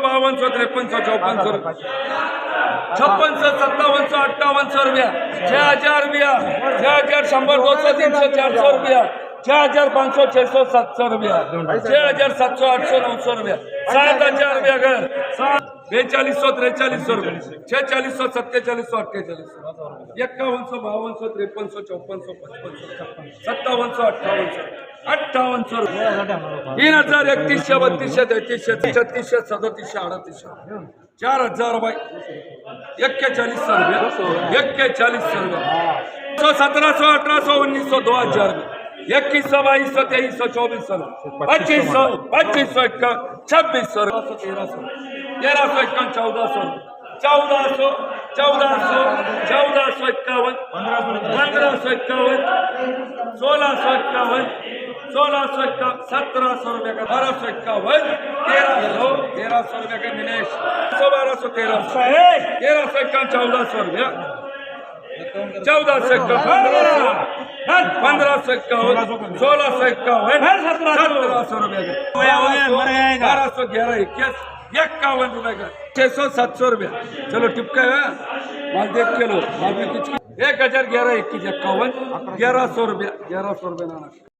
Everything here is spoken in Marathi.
बावन्न सौ तिरपन सौ चौपन सौ छप्पन सौ सत्तावन सौ अट्ठावन सौ रुपया छह हजार रुपया छह हजार शंबर दो सौ तीन सौ चार सौ रुपया. छह हजार पाँच सौ छह सौ सात सौ रुपया. छह हजार सात सौ आठ सौ नौ सौ रुपया. सात हजार रुपया घर सात बेचालीस सौ त्रेचालीस सौ रुपया. छेचालीस सौ सत्तेचालीस सौ अट्ठेचालीस सौ. इक्यावन सौ बावन सौ त्रेपन सौ चौपन सौ पचपन सौ छप्पन सत्तावन सौ अट्ठावन सौ. अठ्ठावन्न सौ तीन हजार एकतीसशे बत्तीसशे तेहतीसशे छत्तीसशे सदतीसशे अडतीसशे. चार हजार बाय एक्केचाळीस सौ एक्केचाळीस सौ रुपये सौ सत्रह सौ अठारह सौ उन्नीस सौ दो हजार इक्कीस सौ बाईस सौ तेईस सौ चौबीस सौ पच्चीस सौ पच्चीस सौ इक्यावन छब्बीस सौ तेरह सौ तेरह सौ इक्यावन चौदह सौ चौदह सौ चौदह सौ चौदह सौ इक्यावन पंद्रह सौ इक्यावन सोलह सौ इक्यावन सोलह सौ इक्का सत्रह सौ रुपए का बारह सौ इक्यावन तेरह सौ तेरह सौ रुपए का मिनेश सौ बारह सौ तेरह सौ तेरह सौ इक्का चौदह सौ रुपया। चौदह सौ इक्का पंद्रह सौ पंद्रह सौ इक्यावन सोलह सौ इक्यावन सत्रह सौ रुपए का। बारह सौ ग्यारह इक्कीस इक्यावन रुपए का। छह सौ सात सौ रुपया। चलो टिपका माल देख के लो। माल में कुछ एक हजार ग्यारह इक्कीस इक्यावन ग्यारह सौ रुपया ग्यारह सौ रुपये